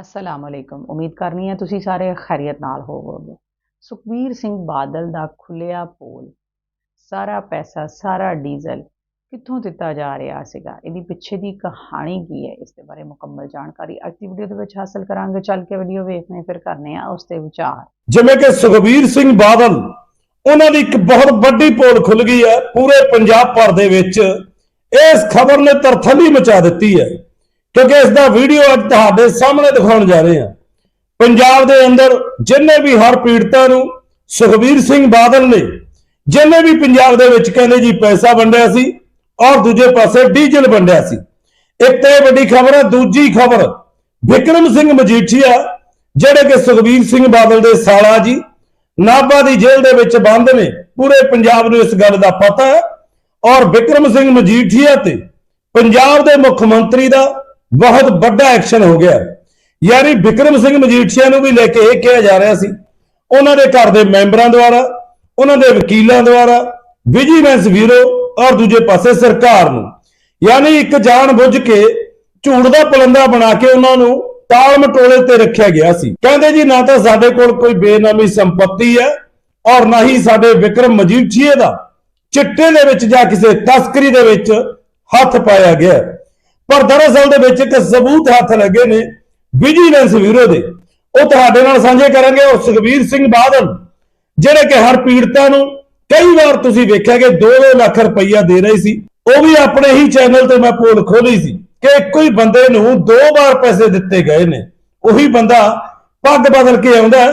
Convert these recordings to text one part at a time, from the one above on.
ਅਸਲਾਮ ਅਲੈਕੁਮ ਉਮੀਦ ਕਰਨੀ ਹੈ ਤੁਸੀਂ ਸਾਰੇ ਖੈਰੀਅਤ ਨਾਲ ਹੋਵੋਗੇ। ਸੁਖਬੀਰ ਸਿੰਘ ਬਾਦਲ ਦਾ ਖੁੱਲਿਆ ਪੋਲ। ਸਾਰਾ ਪੈਸਾ, ਸਾਰਾ ਡੀਜ਼ਲ ਕਿੱਥੋਂ ਦਿੱਤਾ ਜਾ ਰਿਹਾ ਸੀਗਾ? ਇਹਦੀ ਪਿੱਛੇ ਦੀ ਕਹਾਣੀ ਕੀ ਹੈ? ਇਸ ਦੇ ਬਾਰੇ ਮੁਕੰਮਲ ਜਾਣਕਾਰੀ ਅੱਜ ਦੀ ਵੀਡੀਓ ਦੇ ਵਿੱਚ ਹਾਸਲ ਕਰਾਂਗੇ। ਚੱਲ ਕੇ ਵੀਡੀਓ ਵੇਖਨੇ ਫਿਰ ਕਰਨੇ ਆ ਉਸ ਤੇ ਵਿਚਾਰ। ਜਿਵੇਂ ਕਿ ਸੁਖਬੀਰ ਸਿੰਘ ਬਾਦਲ, ਉਹਨਾਂ ਦੀ ਇੱਕ ਬਹੁਤ ਵੱਡੀ ਪੋਲ ਖੁੱਲ ਗਈ ਹੈ ਪੂਰੇ ਪੰਜਾਬ ਭਰ ਦੇ ਵਿੱਚ। ਇਸ ਖਬਰ ਨੇ ਤਰਥੱਲੀ ਮਚਾ ਦਿੱਤੀ ਹੈ। ਕਿਉਂਕਿ ਇਸ ਦਾ ਵੀਡੀਓ ਅੱਜ ਤੁਹਾਡੇ ਸਾਹਮਣੇ ਦਿਖਾਉਣ ਜਾ ਰਹੇ ਹਾਂ। ਪੰਜਾਬ ਦੇ ਅੰਦਰ ਜਿੰਨੇ ਵੀ ਹਰ ਪੀੜਤਾਂ ਨੂੰ ਸੁਖਬੀਰ ਸਿੰਘ ਬਾਦਲ ਨੇ, ਜਿੰਨੇ ਵੀ ਪੰਜਾਬ ਦੇ ਵਿੱਚ ਕਹਿੰਦੇ ਜੀ ਪੈਸਾ ਵੰਡਿਆ ਸੀ, ਔਰ ਦੂਜੇ ਪਾਸੇ ਡੀਜ਼ਲ ਵੰਡਿਆ ਸੀ। ਇੱਕ ਤੇ ਵੱਡੀ ਖਬਰ ਹੈ, ਦੂਜੀ ਖਬਰ ਵਿਕਰਮ ਸਿੰਘ ਮਜੀਠੀਆ, ਜਿਹੜੇ ਕਿ ਸੁਖਬੀਰ ਸਿੰਘ ਬਾਦਲ ਦੇ ਸਾਲਾ ਜੀ, ਨਾਭਾ ਦੀ ਜੇਲ੍ਹ ਦੇ ਵਿੱਚ ਬੰਦ ਨੇ, ਪੂਰੇ ਪੰਜਾਬ ਨੂੰ ਇਸ ਗੱਲ ਦਾ ਪਤਾ ਹੈ। ਔਰ ਵਿਕਰਮ ਸਿੰਘ ਮਜੀਠੀਆ ਤੇ ਪੰਜਾਬ ਦੇ ਮੁੱਖ ਮੰਤਰੀ ਦਾ ਬਹੁਤ ਵੱਡਾ ਐਕਸ਼ਨ ਹੋ ਗਿਆ। ਹੈ। ਯਾਨੀ ਵਿਕਰਮ ਸਿੰਘ ਮਜੀਠੀਆ ਨੂੰ ਵੀ ਲੈ ਕੇ ਇਹ ਕਿਹਾ ਜਾ ਰਿਹਾ ਸੀ। ਉਹਨਾਂ ਦੇ ਘਰ ਦੇ ਮੈਂਬਰਾਂ ਦੁਆਰਾ, ਉਹਨਾਂ ਦੇ ਵਕੀਲਾਂ ਦੁਆਰਾ ਵਿਜੀਲੈਂਸ ਬਿਊਰੋ ਔਰ ਦੂਜੇ ਪਾਸੇ ਸਰਕਾਰ ਨੂੰ। ਯਾਨੀ ਇੱਕ ਜਾਣ ਬੁੱਝ ਕੇ ਝੂਠ ਦਾ ਪਲੰਦਾ ਬਣਾ ਕੇ ਉਹਨਾਂ ਨੂੰ ਤਾਲ ਮਟੋਲੇ ਤੇ ਰੱਖਿਆ ਗਿਆ ਸੀ। ਕਹਿੰਦੇ ਜੀ, ਨਾ ਤਾਂ ਸਾਡੇ ਕੋਲ ਕੋਈ ਬੇਨਾਮੀ ਸੰਪਤੀ ਹੈ ਔਰ ਨਾ ਹੀ ਸਾਡੇ ਵਿਕਰਮ ਮਜੀਠੀਏ ਦਾ ਚਿੱਟੇ ਦੇ ਵਿੱਚ ਜਾਂ ਕਿਸੇ ਤਸਕਰੀ ਦੇ ਵਿੱਚ ਹੱਥ ਪਾਇਆ ਗਿਆ। ਪਰ ਦਰਅਸਲ ਦੇ ਵਿੱਚ ਇੱਕ ਸਬੂਤ ਹੱਥ ਲੱਗੇ ਨੇ ਵਿਜੀਲੈਂਸ ਬਿਊਰੋ ਦੇ। ਉਹ ਤੁਹਾਡੇ ਨਾਲ ਸਾਂਝੇ ਕਰਾਂਗੇ ਉਹ ਸੁਖਬੀਰ ਸਿੰਘ ਬਾਦਲ, ਜਿਹੜੇ ਕਿ ਹਰ ਪੀੜਤਾਂ ਨੂੰ ਕਈ ਵਾਰ ਤੁਸੀਂ ਵੇਖਿਆ ਕਿ 2-2 ਲੱਖ ਰੁਪਈਆ ਦੇ ਰਹੇ ਸੀ, ਉਹ ਵੀ ਆਪਣੇ ਹੀ ਚੈਨਲ ਤੇ ਮੈਂ ਪੋਲ ਖੋਲੀ ਸੀ ਕਿ ਇੱਕੋ ਹੀ ਬੰਦੇ ਨੂੰ ਦੋ ਵਾਰ ਪੈਸੇ ਦਿੱਤੇ ਗਏ ਨੇ। ਉਹੀ ਬੰਦਾ ਪੱਗ ਬਦਲ ਕੇ ਆਉਂਦਾ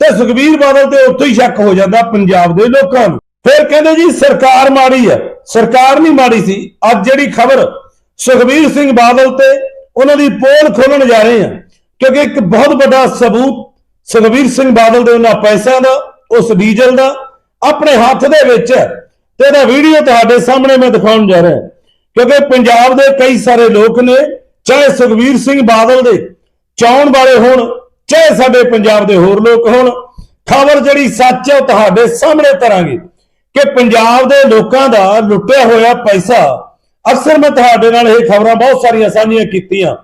ਤੇ ਸੁਖਬੀਰ ਬਾਦਲ ਤੇ ਉੱਥੋਂ ਹੀ ਸ਼ੱਕ ਹੋ ਜਾਂਦਾ ਪੰਜਾਬ ਦੇ ਲੋਕਾਂ ਨੂੰ। ਫਿਰ ਕਹਿੰਦੇ ਜੀ, ਸਰਕਾਰ ਮਾੜੀ ਹੈ। ਸਰਕਾਰ ਨਹੀਂ ਮਾੜੀ ਸੀ। ਅੱਜ ਜਿਹੜੀ ਖਬਰ ਸੁਖਬੀਰ ਸਿੰਘ ਬਾਦਲ ਤੇ ਉਹਨਾਂ ਦੀ ਪੋਲ ਖੋਲਣ ਜਾ ਰਹੇ ਹਾਂ, ਕਿਉਂਕਿ ਇੱਕ ਬਹੁਤ ਵੱਡਾ ਸਬੂਤ ਸੁਖਬੀਰ ਸਿੰਘ ਬਾਦਲ ਦੇ ਉਹਨਾਂ ਪੈਸਿਆਂ ਦਾ, ਉਸ ਡੀਜ਼ਲ ਦਾ, ਆਪਣੇ ਹੱਥ ਦੇ ਵਿੱਚ ਹੈ ਤੇ ਇਹਦਾ ਵੀਡੀਓ ਤੁਹਾਡੇ ਸਾਹਮਣੇ ਮੈਂ ਦਿਖਾਉਣ ਜਾ ਰਿਹਾ ਕਿਉਂਕਿ ਪੰਜਾਬ ਦੇ ਕਈ ਸਾਰੇ ਲੋਕ ਨੇ, ਚਾਹੇ ਸੁਖਬੀਰ ਸਿੰਘ ਬਾਦਲ ਦੇ ਚਾਉਣ ਵਾਲੇ ਹੋਣ, ਚਾਹੇ ਸਾਡੇ ਪੰਜਾਬ ਦੇ ਹੋਰ ਲੋਕ ਹੋਣ, ਖਬਰ ਜਿਹੜੀ ਸੱਚ ਹੈ ਉਹ ਤੁਹਾਡੇ ਸਾਹਮਣੇ ਤਰਾਂਗੇ ਕਿ ਪੰਜਾਬ ਦੇ ਲੋਕਾਂ ਦਾ ਲੁੱਟਿਆ ਹੋਇਆ ਪੈਸਾ ਅਕਸਰ ਮੈਂ ਤੁਹਾਡੇ ਨਾਲ ਇਹ ਖਬਰਾਂ ਬਹੁਤ ਸਾਰੀਆਂ ਸਾਂਝੀਆਂ ਕੀਤੀਆਂ।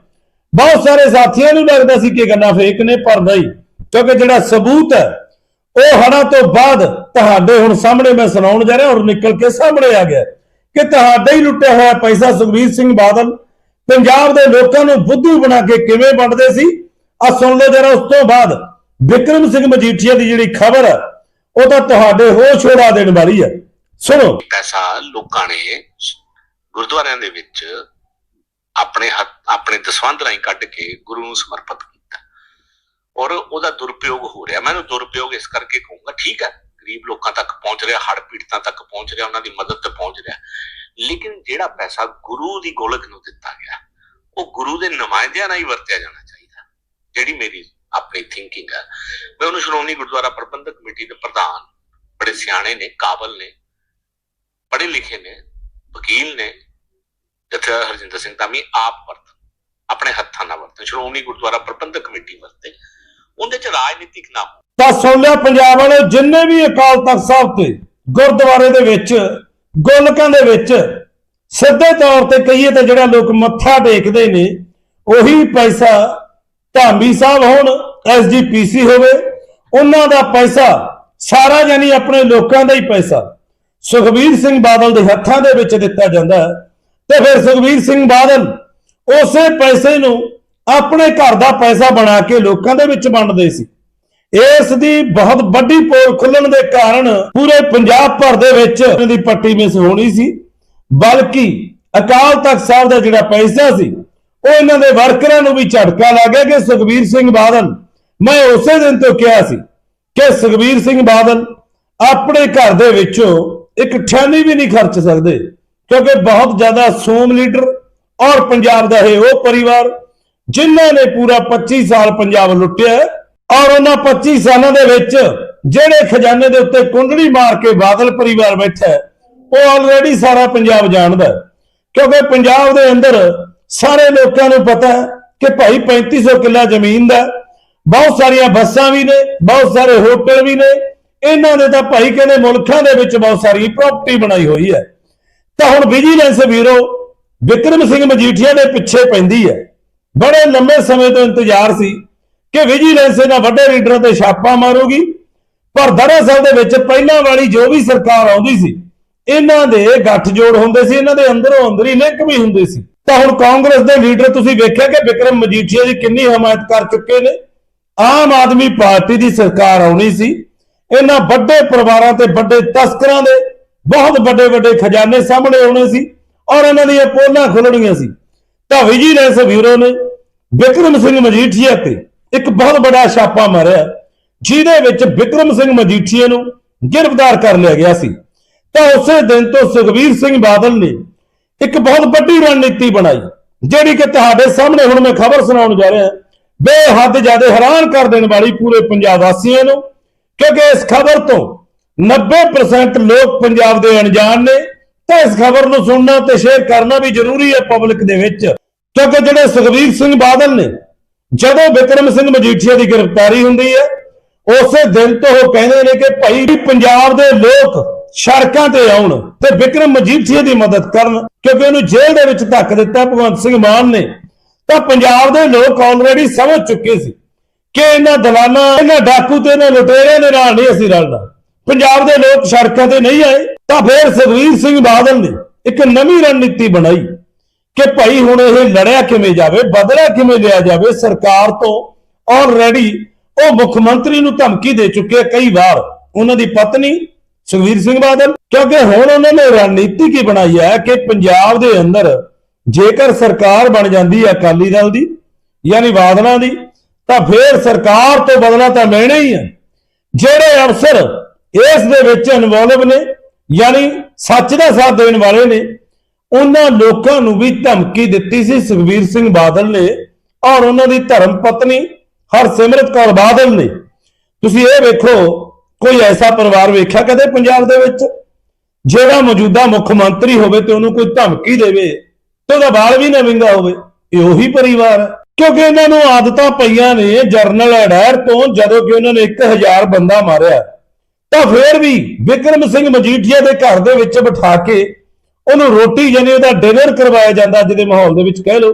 ਬਹੁਤ ਸਾਰੇ ਸਾਥੀਆਂ ਨੂੰ ਲੱਗਦਾ ਸੀ ਕਿ ਗੱਲਾਂ ਫੇਕ ਨੇ, ਪਰ ਨਹੀਂ। ਕਿਉਂਕਿ ਜਿਹੜਾ ਸਬੂਤ ਹੈ, ਉਹ ਹੜਾ ਤੋਂ ਬਾਅਦ ਤੁਹਾਡੇ ਹੁਣ ਸਾਹਮਣੇ ਮੈਂ ਸੁਣਾਉਣ ਜਾ ਰਿਹਾ ਔਰ ਨਿਕਲ ਕੇ ਸਾਹਮਣੇ ਆ ਗਿਆ। ਕਿ ਤੁਹਾਡਾ ਹੀ ਲੁੱਟਿਆ ਹੋਇਆ ਪੈਸਾ ਸੁਖਬੀਰ ਸਿੰਘ ਬਾਦਲ ਪੰਜਾਬ ਦੇ ਲੋਕਾਂ ਨੂੰ ਬੁੱਧੂ ਬਣਾ ਕੇ ਕਿਵੇਂ ਵੰਡਦੇ ਸੀ? ਆ ਸੁਣ ਲਓ ਜਰਾ, ਉਸ ਤੋਂ ਬਾਅਦ ਵਿਕਰਮ ਸਿੰਘ ਮਜੀਠੀਆ ਦੀ ਜਿਹੜੀ ਖਬਰ ਹੈ, ਉਹ ਤਾਂ ਤੁਹਾਡੇ ਹੋਸ਼ ਉਡਾ ਦੇਣ ਵਾਲੀ ਹੈ। ਸੁਣੋ। ਪੈਸਾ ਲੋਕਾਂ ਨੇ ਗੁਰਦੁਆਰਿਆਂ ਦੇ ਵਿੱਚ ਆਪਣੇ ਆਪਣੇ ਦਸਵੰਧ ਰਾਹੀਂ ਕੱਢ ਕੇ ਗੁਰੂ ਨੂੰ ਸਮਰਪਿਤ ਕੀਤਾ। ਔਰ ਉਹਦਾ ਦੁਰਉਪਯੋਗ ਹੋ ਰਿਹਾ। ਮੈਂ ਇਹਨੂੰ ਦੁਰਉਪਯੋਗ ਇਸ ਕਰਕੇ ਕਹੂੰਗਾ, ਠੀਕ ਹੈ, ਗਰੀਬ ਲੋਕਾਂ ਤੱਕ ਪਹੁੰਚ ਰਿਹਾ ਹੜ ਪੀੜਤਾਂ ਤੱਕ ਪਹੁੰਚ ਰਿਹਾ, ਉਹਨਾਂ ਦੀ ਮਦਦ ਤੇ ਪਹੁੰਚ ਰਿਹਾ। ਲੇਕਿਨ ਜਿਹੜਾ ਪੈਸਾ ਗੁਰੂ ਦੀ ਗੋਲਕ ਨੂੰ ਦਿੱਤਾ ਗਿਆ, ਉਹ ਗੁਰੂ ਦੇ ਨੁਮਾਇੰਦਿਆਂ ਨਾਲ ਹੀ ਵਰਤਿਆ ਜਾਣਾ ਚਾਹੀਦਾ, ਜਿਹੜੀ ਮੇਰੀ ਆਪਣੀ ਥਿੰਕਿੰਗ ਹੈ। ਮੈਂ ਉਹਨੂੰ ਸ਼੍ਰੋਮਣੀ ਗੁਰਦੁਆਰਾ ਪ੍ਰਬੰਧਕ ਕਮੇਟੀ ਦੇ ਪ੍ਰਧਾਨ, ਬੜੇ ਸਿਆਣੇ ਨੇ, ਕਾਬਲ ਨੇ, ਪੜ੍ਹੇ ਲਿਖੇ ਨੇ ਵਕੀਲ ਨੇ ਜਿੱਥੇ ਹਰਜਿੰਦਰ ਸਿੰਘ ਧਾਮੀ ਆਪ ਵਰਤਨ ਆਪਣੇ ਹੱਥਾਂ ਨਾਲ ਵਰਤਨ ਸ਼੍ਰੋਮਣੀ ਗੁਰਦੁਆਰਾ ਪ੍ਰਬੰਧਕ ਕਮੇਟੀ ਵਰਤੇ। ਉਹਦੇ ਚ ਰਾਜਨੀਤਿਕ ਨਾ ਤਾਂ ਸੁਣ ਪੰਜਾਬ ਵਾਲੇ, ਜਿੰਨੇ ਵੀ ਅਕਾਲ ਤਖਤ ਸਾਹਿਬ ਤੇ ਗੁਰਦੁਆਰੇ ਦੇ ਵਿੱਚ, ਗੋਲਕਾਂ ਦੇ ਵਿੱਚ, ਸਿੱਧੇ ਤੌਰ ਤੇ ਕਹੀਏ ਤਾਂ ਜਿਹੜਾ ਲੋਕ ਮੱਥਾ ਟੇਕਦੇ ਨੇ, ਉਹੀ ਪੈਸਾ ਧਾਮੀ ਸਾਹਿਬ ਹੋਣ ਐਸਜੀਪੀਸੀ ਹੋਵੇ, ਉਹਨਾਂ ਦਾ ਪੈਸਾ ਸਾਰਾ ਯਾਨੀ ਆਪਣੇ ਲੋਕਾਂ ਦਾ ਹੀ ਪੈਸਾ। ਸੁਖਬੀਰ ਸਿੰਘ ਬਾਦਲ ਦੇ ਹੱਥਾਂ ਦੇ ਵਿੱਚ ਦਿੱਤਾ ਜਾਂਦਾ ਹੈ। ਤੇ ਫਿਰ ਸੁਖਬੀਰ ਸਿੰਘ ਬਾਦਲ ਉਸੇ ਪੈਸੇ ਨੂੰ ਆਪਣੇ ਘਰ ਦਾ ਪੈਸਾ ਬਣਾ ਕੇ ਲੋਕਾਂ ਦੇ ਵਿੱਚ ਵੰਡਦੇ ਸੀ। ਇਸ ਦੀ ਬਹੁਤ ਵੱਡੀ ਪੋਲ ਖੁੱਲਣ ਦੇ ਕਾਰਨ ਪੂਰੇ ਪੰਜਾਬ ਭਰ ਦੇ ਵਿੱਚ ਇਹਦੀ ਪੱਟੀ ਮਿਸ ਹੋਣੀ ਸੀ। ਬਲਕਿ ਅਕਾਲ ਤਖਤ ਸਾਹਿਬ ਦਾ ਜਿਹੜਾ ਪੈਸਾ ਸੀ, ਉਹ ਇਹਨਾਂ ਦੇ ਵਰਕਰਾਂ ਨੂੰ ਵੀ ਝਟਕਾ ਲੱਗਿਆ ਕਿ ਸੁਖਬੀਰ ਸਿੰਘ ਬਾਦਲ, ਮੈਂ ਉਸੇ ਦਿਨ ਤੋਂ ਕਿਹਾ ਸੀ ਕਿ ਸੁਖਬੀਰ ਸਿੰਘ ਬਾਦਲ ਆਪਣੇ ਘਰ ਦੇ ਵਿੱਚੋਂ ਇੱਕ ਠਿਆਨੀ ਵੀ ਨਹੀਂ ਖਰਚ ਸਕਦੇ, ਕਿਉਂਕਿ ਬਹੁਤ ਜ਼ਿਆਦਾ ਸੋਮ ਲੀਡਰ ਔਰ ਪੰਜਾਬ ਦਾ ਇਹ ਉਹ ਪਰਿਵਾਰ, ਜਿਨ੍ਹਾਂ ਨੇ ਪੂਰਾ 25 ਸਾਲ ਪੰਜਾਬ ਲੁੱਟਿਆ ਔਰ ਉਹਨਾਂ 25 ਸਾਲਾਂ ਦੇ ਵਿੱਚ ਜਿਹੜੇ ਖਜ਼ਾਨੇ ਦੇ ਉੱਤੇ ਕੁੰਡਲੀ ਮਾਰ ਕੇ ਬਾਦਲ ਪਰਿਵਾਰ ਬੈਠਾ ਉਹ ਆਲਰੇਡੀ ਸਾਰਾ ਪੰਜਾਬ ਜਾਣਦਾ ਕਿਉਂਕਿ ਪੰਜਾਬ ਦੇ ਅੰਦਰ ਸਾਰੇ ਲੋਕਾਂ ਨੂੰ ਪਤਾ ਹੈ ਕਿ ਭਾਈ 3500 ਕਿੱਲਾ ਜ਼ਮੀਨ ਦਾ ਬਹੁਤ ਸਾਰੀਆਂ ਬੱਸਾਂ ਵੀ ਨੇ, ਬਹੁਤ ਸਾਰੇ ਹੋਟਲ ਵੀ ਨੇ ਇਹਨਾਂ ਨੇ ਤਾਂ ਭਾਈ ਕਹਿੰਦੇ ਮੁਲਕਾਂ ਦੇ ਵਿੱਚ ਬਹੁਤ ਸਾਰੀ ਪ੍ਰਾਪਰਟੀ ਬਣਾਈ ਹੋਈ ਹੈ। ਤਾਂ ਹੁਣ ਵਿਜੀਲੈਂਸ ਬਿਊਰੋ ਵਿਕਰਮ ਸਿੰਘ ਮਜੀਠੀਆ ਦੇ ਪਿੱਛੇ ਪੈਂਦੀ ਹੈ। ਬੜੇ ਲੰਮੇ ਸਮੇਂ ਤੋਂ ਇੰਤਜ਼ਾਰ ਸੀ ਕਿ ਵਿਜੀਲੈਂਸ ਇਹਨਾਂ ਵੱਡੇ ਲੀਡਰਾਂ ਤੇ ਛਾਪਾ ਮਾਰੂਗੀ। ਪਰ ਦਰਅਸਲ ਦੇ ਵਿੱਚ ਪਹਿਲਾਂ ਵਾਲੀ ਜੋ ਵੀ ਸਰਕਾਰ ਆਉਂਦੀ ਸੀ, ਇਹਨਾਂ ਦੇ ਗੱਠਜੋੜ ਹੁੰਦੇ ਸੀ, ਇਹਨਾਂ ਦੇ ਅੰਦਰੋਂ ਅੰਦਰ ਹੀ ਲਿੰਕ ਵੀ ਹੁੰਦੇ ਸੀ। ਤਾਂ ਹੁਣ ਕਾਂਗਰਸ ਦੇ ਲੀਡਰ ਤੁਸੀਂ ਵੇਖਿਆ ਕਿ ਵਿਕਰਮ ਮਜੀਠੀਆ ਦੀ ਕਿੰਨੀ ਹਮਾਇਤ ਕਰ ਚੁੱਕੇ ਨੇ। ਆਮ ਆਦਮੀ ਪਾਰਟੀ ਦੀ ਸਰਕਾਰ ਆਉਣੀ ਸੀ। ਇਹਨਾਂ ਵੱਡੇ ਪਰਿਵਾਰਾਂ ਤੇ, ਵੱਡੇ ਤਸਕਰਾਂ ਦੇ ਬਹੁਤ ਵੱਡੇ ਵੱਡੇ ਖਜ਼ਾਨੇ ਸਾਹਮਣੇ ਆਉਣੇ ਸੀ ਔਰ ਇਹਨਾਂ ਦੀਆਂ ਪੋਲਾਂ ਖੁੱਲਣੀਆਂ ਸੀ। ਤਾਂ ਵਿਜੀਲੈਂਸ ਬਿਊਰੋ ਨੇ ਵਿਕਰਮ ਸਿੰਘ ਮਜੀਠੀਆ ਤੇ ਇੱਕ ਬਹੁਤ ਵੱਡਾ ਛਾਪਾ ਮਾਰਿਆ, ਜਿਹਦੇ ਵਿੱਚ ਵਿਕਰਮ ਸਿੰਘ ਮਜੀਠੀਆ ਨੂੰ ਗ੍ਰਿਫਤਾਰ ਕਰ ਲਿਆ ਗਿਆ ਸੀ। ਤਾਂ ਉਸੇ ਦਿਨ ਤੋਂ ਸੁਖਬੀਰ ਸਿੰਘ ਬਾਦਲ ਨੇ ਇੱਕ ਬਹੁਤ ਵੱਡੀ ਰਣਨੀਤੀ ਬਣਾਈ, ਜਿਹੜੀ ਕਿ ਤੁਹਾਡੇ ਸਾਹਮਣੇ ਹੁਣ ਮੈਂ ਖਬਰ ਸੁਣਾਉਣ ਜਾ ਰਿਹਾ, ਬੇਹੱਦ ਜ਼ਿਆਦਾ ਹੈਰਾਨ ਕਰ ਦੇਣ ਵਾਲੀ ਪੂਰੇ ਪੰਜਾਬ ਵਾਸੀਆਂ ਨੂੰ ਕਿਉਂਕਿ ਇਸ ਖਬਰ ਤੋਂ 90% ਲੋਕ ਪੰਜਾਬ ਦੇ ਅਣਜਾਣ ਨੇ, ਤਾਂ ਇਸ ਖਬਰ ਨੂੰ ਸੁਣਨਾ ਤੇ ਸ਼ੇਅਰ ਕਰਨਾ ਵੀ ਜ਼ਰੂਰੀ ਹੈ ਪਬਲਿਕ ਦੇ ਵਿੱਚ। ਕਿਉਂਕਿ ਜਿਹੜੇ ਸੁਖਬੀਰ ਸਿੰਘ ਬਾਦਲ ਨੇ, ਜਦੋਂ ਵਿਕਰਮ ਸਿੰਘ ਮਜੀਠੀਆ ਦੀ ਗ੍ਰਿਫਤਾਰੀ ਹੁੰਦੀ ਹੈ, ਉਸੇ ਦਿਨ ਤੋਂ ਉਹ ਕਹਿੰਦੇ ਨੇ ਕਿ ਭਾਈ ਪੰਜਾਬ ਦੇ ਲੋਕ ਸੜਕਾਂ ਤੇ ਆਉਣ ਤੇ ਵਿਕਰਮ ਮਜੀਠੀਆ ਦੀ ਮਦਦ ਕਰਨ, ਕਿਉਂਕਿ ਉਹਨੂੰ ਜੇਲ੍ਹ ਦੇ ਵਿੱਚ ਧੱਕ ਦਿੱਤਾ ਭਗਵੰਤ ਸਿੰਘ ਮਾਨ ਨੇ। ਤਾਂ ਪੰਜਾਬ ਦੇ ਲੋਕ ਆਲਰੇਡੀ ਸਮਝ ਚੁੱਕੇ ਸੀ ਕਿ ਇਹਨਾਂ ਦਲਾਲਾਂ ਇਹਨਾਂ ਡਾਕੂ ਤੇ ਇਹਨਾਂ ਲੁਟੇਰਿਆਂ ਦੇ ਨਾਲ ਨਹੀਂ ਅਸੀਂ ਰਲਣਾ। ਪੰਜਾਬ ਦੇ ਲੋਕ ਸੜਕਾਂ ਤੇ ਨਹੀਂ ਆਏ, ਤਾਂ ਫਿਰ ਸੁਖਵੀਰ ਸਿੰਘ ਬਾਦਲ ਨੇ ਇੱਕ ਨਵੀਂ ਰਣਨੀਤੀ ਬਣਾਈ ਕਿ ਭਾਈ ਹੁਣ ਇਹ ਲੜਿਆ ਕਿਵੇਂ ਜਾਵੇ ਬਦਲਾ ਕਿਵੇਂ ਲਿਆ ਜਾਵੇ, ਸਰਕਾਰ ਤੋਂ ਆਲਰੇਡੀ ਉਹ ਮੁੱਖ ਮੰਤਰੀ ਨੂੰ ਧਮਕੀ ਦੇ ਚੁੱਕੇ ਕਈ ਵਾਰ। ਉਹਨਾਂ ਦੀ ਪਤਨੀ ਸੁਖਵੀਰ ਸਿੰਘ ਬਾਦਲ, ਕਿਉਂਕਿ ਹੁਣ ਉਹਨਾਂ ਨੇ ਰਣਨੀਤੀ ਕੀ ਬਣਾਈ ਹੈ ਕਿ ਪੰਜਾਬ ਦੇ ਅੰਦਰ ਜੇਕਰ ਸਰਕਾਰ ਬਣ ਜਾਂਦੀ ਹੈ ਅਕਾਲੀ ਦਲ ਦੀ, ਯਾਨੀ ਬਾਦਲਾਂ ਦੀ ਤਾਂ ਫੇਰ ਸਰਕਾਰ ਤੋਂ ਬਦਲਾ ਤਾਂ ਲੈਣਾ ਹੀ ਹੈ। ਜਿਹੜੇ ਅਫਸਰ ਇਸ ਦੇ ਵਿੱਚ ਇਨਵੋਲਵ ਨੇ, ਯਾਨੀ ਸੱਚ ਦਾ ਸਾਥ ਦੇਣ ਵਾਲੇ ਨੇ, ਉਹਨਾਂ ਲੋਕਾਂ ਨੂੰ ਵੀ ਧਮਕੀ ਦਿੱਤੀ ਸੀ ਸੁਖਬੀਰ ਸਿੰਘ ਬਾਦਲ ਨੇ ਔਰ ਉਹਨਾਂ ਦੀ ਧਰਮ ਪਤਨੀ ਹਰਸਿਮਰਤ ਕੌਰ ਬਾਦਲ ਨੇ। ਤੁਸੀਂ ਇਹ ਵੇਖੋ, ਕੋਈ ਐਸਾ ਪਰਿਵਾਰ ਵੇਖਿਆ ਕਦੇ ਪੰਜਾਬ ਦੇ ਵਿੱਚ? ਜਿਹੜਾ ਮੌਜੂਦਾ ਮੁੱਖ ਮੰਤਰੀ ਹੋਵੇ ਤੇ ਉਹਨੂੰ ਕੋਈ ਧਮਕੀ ਦੇਵੇ ਤੇ ਉਹਦਾ ਬਾਲ ਵੀ ਨਾ ਵਿੰਗਾ ਹੋਵੇ, ਇਹ ਉਹੀ ਪਰਿਵਾਰ ਹੈ। ਕਿਉਂਕਿ ਇਹਨਾਂ ਨੂੰ ਆਦਤਾਂ ਪਈਆਂ ਨੇ ਜਰਨਲ ਅਡੈਰ ਤੋਂ, ਜਦੋਂ ਕਿ ਉਹਨਾਂ ਨੇ 1000 ਬੰਦਾ ਮਾਰਿਆ। ਤਾਂ ਫੇਰ ਵੀ ਵਿਕਰਮ ਸਿੰਘ ਮਜੀਠੀਆ ਦੇ ਘਰ ਦੇ ਵਿੱਚ ਬਿਠਾ ਕੇ ਉਹਨੂੰ ਰੋਟੀ ਯਾਨੀ ਉਹਦਾ ਡਿਨਰ ਕਰਵਾਇਆ ਜਾਂਦਾ, ਅੱਜ ਦੇ ਮਾਹੌਲ ਦੇ ਵਿੱਚ ਕਹਿ ਲਓ,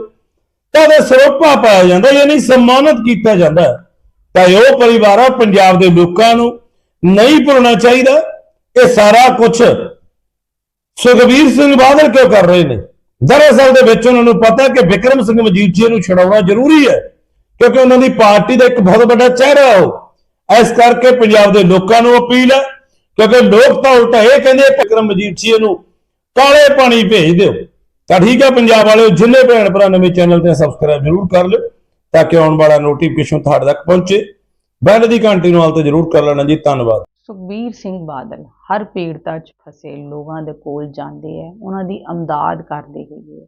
ਤਾਂ ਉਹਦੇ ਸਰੋਪਾ ਪਾਇਆ ਜਾਂਦਾ, ਯਾਨੀ ਸਨਮਾਨਿਤ ਕੀਤਾ ਜਾਂਦਾ। ਤਾਂ ਇਹ ਉਹ ਪਰਿਵਾਰ ਆ ਪੰਜਾਬ ਦੇ ਲੋਕਾਂ ਨੂੰ ਨਹੀਂ ਭੁੱਲਣਾ ਚਾਹੀਦਾ। ਇਹ ਸਾਰਾ ਕੁਝ ਸੁਖਬੀਰ ਸਿੰਘ ਬਾਦਲ ਕਿਉਂ ਕਰ ਰਹੇ ਨੇ? ਦਰਅਸਲ ਦੇ ਵਿੱਚ ਉਹਨਾਂ ਨੂੰ ਪਤਾ ਕਿ ਵਿਕਰਮ ਸਿੰਘ ਮਜੀਠੀਆ ਨੂੰ ਛਡਾਉਣਾ ਜ਼ਰੂਰੀ ਹੈ, ਕਿਉਂਕਿ ਉਹਨਾਂ ਦੀ ਪਾਰਟੀ ਦਾ ਇੱਕ ਬਹੁਤ ਵੱਡਾ ਚਿਹਰਾ ਹੈ ਉਹ। ਇਸ ਕਰਕੇ ਪੰਜਾਬ ਦੇ ਲੋਕਾਂ ਨੂੰ ਅਪੀਲ ਹੈ, ਕਿਉਂਕਿ ਲੋਕ ਤਾਂ ਉਲਟਾ ਇਹ ਕਹਿੰਦੇ ਆ, ਵਿਕਰਮ ਮਜੀਠੀਆ ਨੂੰ ਕਾਲੇ ਪਾਣੀ ਭੇਜ ਦਿਓ। ਤਾਂ ਠੀਕ ਹੈ, ਪੰਜਾਬ ਵਾਲਿਓ, ਜਿੰਨੇ ਭੈਣ ਭਰਾ ਨਵੇਂ ਚੈਨਲ ਤੇ ਸਬਸਕ੍ਰਾਈਬ ਜ਼ਰੂਰ ਕਰ ਲਿਓ, ਤਾਂ ਕਿ ਆਉਣ ਵਾਲਾ ਨੋਟੀਫਿਕੇਸ਼ਨ ਤੁਹਾਡੇ ਤੱਕ ਪਹੁੰਚੇ। ਬੈਲ ਦੀ ਘੰਟੀ ਨੂੰ ਹਾਲ ਤੇ ਜ਼ਰੂਰ ਕਰ ਲੈਣਾ ਜੀ, ਧੰਨਵਾਦ। ਸੁਖਬੀਰ ਸਿੰਘ ਬਾਦਲ ਹਰ ਪੀੜਤਾ 'ਚ ਫਸੇ, ਲੋਕਾਂ ਦੇ ਕੋਲ ਜਾਂਦੇ ਹੈ ਉਹਨਾਂ ਦੀ ਅਮਦਾਦ ਕਰਦੇ ਹੈਗੇ ਹੈ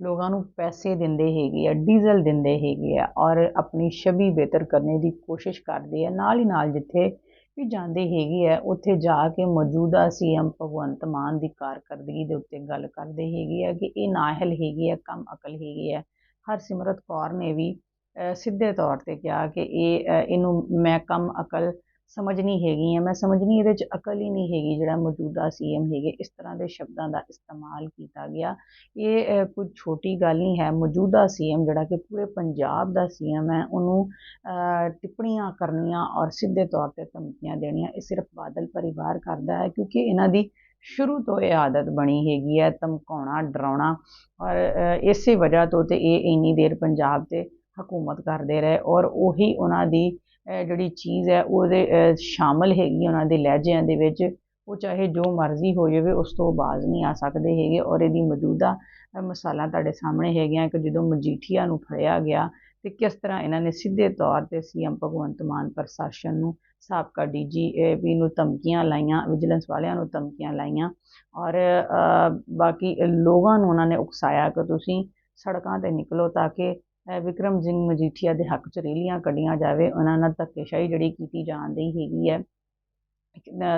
ਲੋਕਾਂ ਨੂੰ ਪੈਸੇ ਦਿੰਦੇ ਹੈਗੇ ਆ ਡੀਜ਼ਲ ਦਿੰਦੇ ਹੈਗੇ ਆ ਔਰ ਆਪਣੀ ਛਵੀ ਬਿਹਤਰ ਕਰਨੇ ਦੀ ਕੋਸ਼ਿਸ਼ ਕਰਦੇ ਆ ਨਾਲ ਹੀ ਨਾਲ ਜਿੱਥੇ ਵੀ ਜਾਂਦੇ ਹੈਗੇ ਆ ਉੱਥੇ ਜਾ ਕੇ ਮੌਜੂਦਾ ਸੀਐਮ ਭਗਵੰਤ ਮਾਨ ਦੀ ਕਾਰਕਰਦਗੀ ਦੇ ਉੱਤੇ ਗੱਲ ਕਰਦੇ ਹੈਗੇ ਆ ਕਿ ਇਹ ਨਾਹਲ ਹੈਗੇ ਆ ਕੰਮ ਅਕਲ ਹੈਗੇ ਆ ਹਰਸਿਮਰਤ ਕੌਰ ਨੇ ਵੀ ਸਿੱਧੇ ਤੌਰ ਤੇ ਕਿਹਾ ਕਿ ਇਹ ਇਹਨੂੰ ਮੈਂ ਕੰਮ ਅਕਲ ਸਮਝਣੀ ਹੈਗੀ ਆ, ਮੈਂ ਸਮਝਣੀ ਇਹਦੇ ਚ ਅਕਲ ਹੀ ਨਹੀਂ ਹੈਗੀ, ਜਿਹੜਾ ਮੌਜੂਦਾ ਸੀਐਮ ਹੈਗੇ, ਇਸ ਤਰ੍ਹਾਂ ਦੇ ਸ਼ਬਦਾਂ ਦਾ ਇਸਤੇਮਾਲ ਕੀਤਾ ਗਿਆ। ਇਹ ਕੋਈ ਛੋਟੀ ਗੱਲ ਨਹੀਂ ਹੈ, ਮੌਜੂਦਾ ਸੀਐਮ ਜਿਹੜਾ ਕਿ ਪੂਰੇ ਪੰਜਾਬ ਦਾ ਸੀਐਮ ਹੈ, ਉਹਨੂੰ ਟਿੱਪਣੀਆਂ ਕਰਨੀਆਂ ਔਰ ਸਿੱਧੇ ਤੌਰ ਤੇ ਧਮਕੀਆਂ ਦੇਣੀਆਂ, ਇਹ ਸਿਰਫ ਬਾਦਲ ਪਰਿਵਾਰ ਕਰਦਾ ਹੈ, ਕਿਉਂਕਿ ਇਹਨਾਂ ਦੀ ਸ਼ੁਰੂ ਤੋਂ ਇਹ ਆਦਤ ਬਣੀ ਹੈਗੀ ਹੈ, ਧਮਕਾਉਣਾ, ਡਰਾਉਣਾ ਔਰ ਇਸੇ ਵਜ੍ਹਾ ਤੋਂ ਤੇ ਇਹ ਇੰਨੀ ਦੇਰ ਪੰਜਾਬ ਤੇ ਹਕੂਮਤ ਕਰਦੇ ਰਹੇ ਔਰ ਉਹੀ ਉਹਨਾਂ ਦੀ ਜਿਹੜੀ ਚੀਜ਼ ਹੈ ਉਹਦੇ ਅ, ਸ਼ਾਮਲ ਹੈਗੀ ਉਹਨਾਂ ਦੇ ਲਹਿਜਿਆਂ ਦੇ ਵਿੱਚ ਉਹ ਚਾਹੇ ਜੋ ਮਰਜ਼ੀ ਹੋ ਜਾਵੇ ਉਸ ਤੋਂ ਬਾਜ਼ ਨਹੀਂ ਆ ਸਕਦੇ ਹੈਗੇ ਔਰ ਇਹਦੀ ਮੌਜੂਦਾ ਅ, ਮਿਸਾਲਾਂ ਤੁਹਾਡੇ ਸਾਹਮਣੇ ਹੈਗੀਆਂ ਕਿ ਜਦੋਂ ਮਜੀਠੀਆ ਨੂੰ ਫੜਿਆ ਗਿਆ ਤੇ ਕਿਸ ਤਰ੍ਹਾਂ ਇਹਨਾਂ ਨੇ ਸਿੱਧੇ ਤੌਰ ਤੇ ਸੀਐਮ ਭਗਵੰਤ ਮਾਨ ਪ੍ਰਸ਼ਾਸਨ ਨੂੰ ਸਾਬਕਾ ਡੀਜੀ ਵੀ ਨੂੰ ਧਮਕੀਆਂ ਲਾਈਆਂ ਵਿਜੀਲੈਂਸ ਵਾਲਿਆਂ ਨੂੰ ਧਮਕੀਆਂ ਲਾਈਆਂ ਔਰ ਬਾਕੀ ਲੋਕਾਂ ਨੂੰ ਉਹਨਾਂ ਨੇ ਉਕਸਾਇਆ ਕਿ ਤੁਸੀਂ ਸੜਕਾਂ ਤੇ ਨਿਕਲੋ ਤਾਂ ਕਿ ਵਿਕਰਮ ਸਿੰਘ ਮਜੀਠੀਆ ਦੇ ਹੱਕ 'ਚ ਰੈਲੀਆਂ ਕੱਢੀਆਂ ਜਾਵੇ, ਉਹਨਾਂ ਨਾਲ ਧੱਕੇਸ਼ਾਹੀ ਜਿਹੜੀ ਕੀਤੀ ਜਾਂਦੀ ਹੈਗੀ ਹੈ।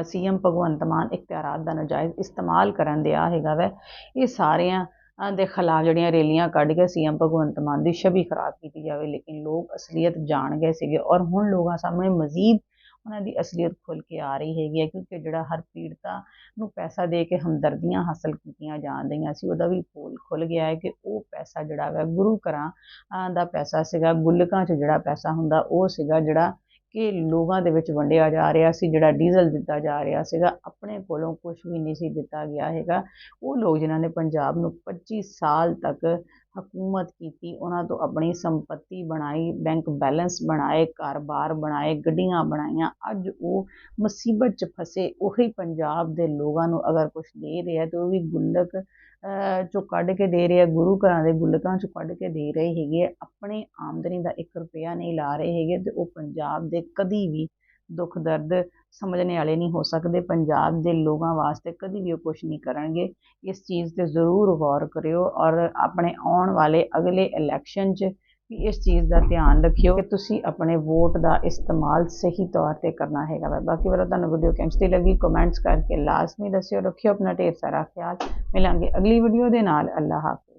ਸੀਐਮ ਭਗਵੰਤ ਮਾਨ ਇਖਤਿਆਰਾਤ ਦਾ ਨਜਾਇਜ਼ ਇਸਤੇਮਾਲ ਕਰਨ ਦਿਆ ਹੈਗਾ ਵੈ। ਇਹ ਸਾਰਿਆਂ ਦੇ ਖਿਲਾਫ ਜਿਹੜੀਆਂ ਰੈਲੀਆਂ ਕੱਢ ਕੇ ਸੀਐਮ ਭਗਵੰਤ ਮਾਨ ਦੀ ਛਵੀ ਖਰਾਬ ਕੀਤੀ ਜਾਵੇ, ਲੇਕਿਨ ਲੋਕ ਅਸਲੀਅਤ ਜਾਣ ਗਏ ਸੀਗੇ ਔਰ ਹੁਣ ਲੋਕਾਂ ਸਾਹਮਣੇ ਮਜ਼ੀਦ ਉਹਨਾਂ ਦੀ ਅਸਲੀਅਤ ਖੁੱਲ ਕੇ ਆ ਰਹੀ ਹੈਗੀ ਹੈ, ਕਿਉਂਕਿ ਜਿਹੜਾ ਹਰ ਪੀੜਤਾ ਨੂੰ ਪੈਸਾ ਦੇ ਕੇ ਹਮਦਰਦੀਆਂ ਹਾਸਲ ਕੀਤੀਆਂ ਜਾਂਦੀਆਂ ਸੀ, ਉਹਦਾ ਵੀ ਖੁੱਲ ਗਿਆ ਹੈ ਕਿ ਉਹ ਪੈਸਾ ਜਿਹੜਾ ਵਾ ਗੁਰੂ ਘਰਾਂ ਦਾ ਪੈਸਾ ਸੀਗਾ, ਗੁੱਲਕਾਂ 'ਚ ਜਿਹੜਾ ਪੈਸਾ ਹੁੰਦਾ ਉਹ ਸੀਗਾ ਜਿਹੜਾ ਕਿ ਲੋਕਾਂ ਦੇ ਵਿੱਚ ਵੰਡਿਆ ਜਾ ਰਿਹਾ ਸੀ, ਜਿਹੜਾ ਡੀਜ਼ਲ ਦਿੱਤਾ ਜਾ ਰਿਹਾ ਸੀਗਾ, ਆਪਣੇ ਕੋਲੋਂ ਕੁਝ ਵੀ ਨਹੀਂ ਸੀ ਦਿੱਤਾ ਗਿਆ ਹੈਗਾ। ਉਹ ਲੋਕ ਜਿਨ੍ਹਾਂ ਨੇ ਪੰਜਾਬ ਨੂੰ 25 ਸਾਲ ਤੱਕ ਹਕੂਮਤ ਕੀਤੀ, ਉਹਨਾਂ ਤੋਂ ਆਪਣੀ ਸੰਪਤੀ ਬਣਾਈ ਬੈਂਕ ਬੈਲੈਂਸ ਬਣਾਏ ਘਰ-ਬਾਰ ਬਣਾਏ, ਗੱਡੀਆਂ ਬਣਾਈਆਂ ਅੱਜ ਉਹ ਮੁਸੀਬਤ 'ਚ ਫਸੇ, ਉਹੀ ਪੰਜਾਬ ਦੇ ਲੋਕਾਂ ਨੂੰ ਅਗਰ ਕੁਝ ਦੇ ਰਿਹਾ ਤੇ ਉਹ ਵੀ ਗੁੱਲਕ ਚੋਂ ਕੱਢ ਕੇ ਦੇ ਰਿਹਾ, ਗੁਰੂ ਘਰਾਂ ਦੇ ਗੁੱਲਕਾਂ ਚੋਂ ਕੱਢ ਕੇ ਦੇ ਰਹੇ ਹੈਗੇ ਆ। ਆਪਣੀ ਆਮਦਨੀ ਦਾ 1 ਰੁਪਿਆ ਨਹੀਂ ਲਾ ਰਹੇ ਹੈਗੇ ਤੇ ਉਹ ਪੰਜਾਬ ਦੇ ਕਦੀ ਵੀ ਦੁੱਖ ਦਰਦ ਸਮਝਣੇ ਵਾਲੇ ਨਹੀਂ ਹੋ ਸਕਦੇ। ਪੰਜਾਬ ਦੇ ਲੋਕਾਂ ਵਾਸਤੇ ਕਦੀ ਵੀ ਉਹ ਕੁਝ ਨਹੀਂ ਕਰਨਗੇ। ਇਸ ਚੀਜ਼ ਤੇ ਜ਼ਰੂਰ ਗੌਰ ਕਰਿਓ ਔਰ ਆਪਣੇ ਆਉਣ ਵਾਲੇ ਅਗਲੇ ਇਲੈਕਸ਼ਨ 'ਚ ਵੀ ਇਸ ਚੀਜ਼ ਦਾ ਧਿਆਨ ਰੱਖਿਓ ਕਿ ਤੁਸੀਂ ਆਪਣੇ ਵੋਟ ਦਾ ਇਸਤੇਮਾਲ ਸਹੀ ਤੌਰ ਤੇ ਕਰਨਾ ਹੈਗਾ ਵਾ। ਬਾਕੀ ਵਾਲਾ ਤੁਹਾਨੂੰ ਵੀਡੀਓ ਕਿੰਚਦੀ ਲੱਗੀ ਕਮੈਂਟਸ ਕਰਕੇ ਲਾਜ਼ਮੀ ਦੱਸਿਓ, ਰੱਖਿਓ ਆਪਣਾ ਢੇਰ ਸਾਰਾ ਖਿਆਲ। ਮਿਲਾਂਗੇ ਅਗਲੀ ਵੀਡੀਓ ਦੇ ਨਾਲ। ਅੱਲਾਹ ਹਾਫਿਜ਼।